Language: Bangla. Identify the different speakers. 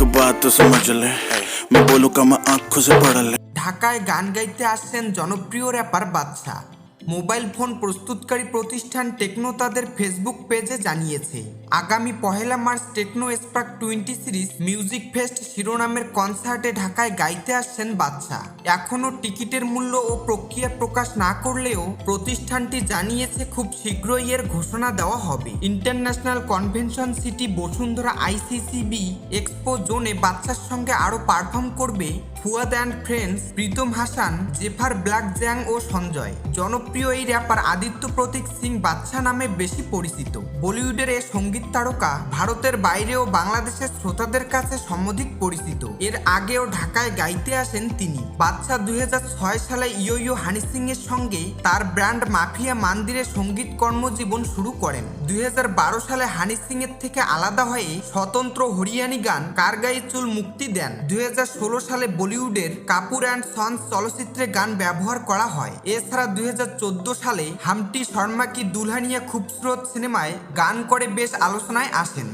Speaker 1: एक बात तो समझ ले मैं बोलूँ का मैं आंखों से पढ़ ले
Speaker 2: ঢাকায় গান গাইতে আসছেন জনপ্রিয় র্যাপার বাদশা মোবাইল ফোন প্রস্তুতকারী প্রতিষ্ঠান টেকনো তাদের ফেসবুক পেজে জানিয়েছে। আগামী পহেলা March Tecno Spark twenty series music fest শিরোনামের কনসার্টে ঢাকায় গাইতে আসছেন বাচ্চা এখনও টিকিটের মূল্য ও প্রক্রিয়া প্রকাশ না করলেও প্রতিষ্ঠানটি জানিয়েছে খুব শীঘ্রই এর ঘোষণা দেওয়া হবে। International convention city Bashundhara ICCB expo জোনে বাচ্চার সঙ্গে আরও পারফর্ম করবে Fuad and friends, Pritom Hasan, Jefar Black Zang ও সঞ্জয়। জনপ্রিয় এই র্যাপার আদিত্য প্রতীক সিং বাচ্চা নামে বেশি পরিচিত। বলিউডের এই সংগীত তারকা ভারতের বাইরে ও বাংলাদেশের শ্রোতাদের কাছে সমধিক পরিচিত। এর আগেও ঢাকায় গাইতে আসেন তিনি। বাচ্চা দুই সালে ইয়ো ইয়ো হানি সিং এর সঙ্গে তার ব্র্যান্ড মাফিয়া মান্দিরে সংগীত কর্মজীবন শুরু করেন। দুই হাজার বারো সালে হানি সিং এর থেকে আলাদা হয়ে স্বতন্ত্র হরিয়ানি গান কারগাই চুল মুক্তি দেন। দুই হাজার ষোলো সালে বলিউডের কাপুর অ্যান্ড সন্স চলচ্চিত্রে গান ব্যবহার করা হয়। এছাড়া দুই হাজার চোদ্দ সালে হামটি শর্মা কি দুলহানিয়া খুবসুরত সিনেমায় গান করে বেশ আলোচনায় আসেন।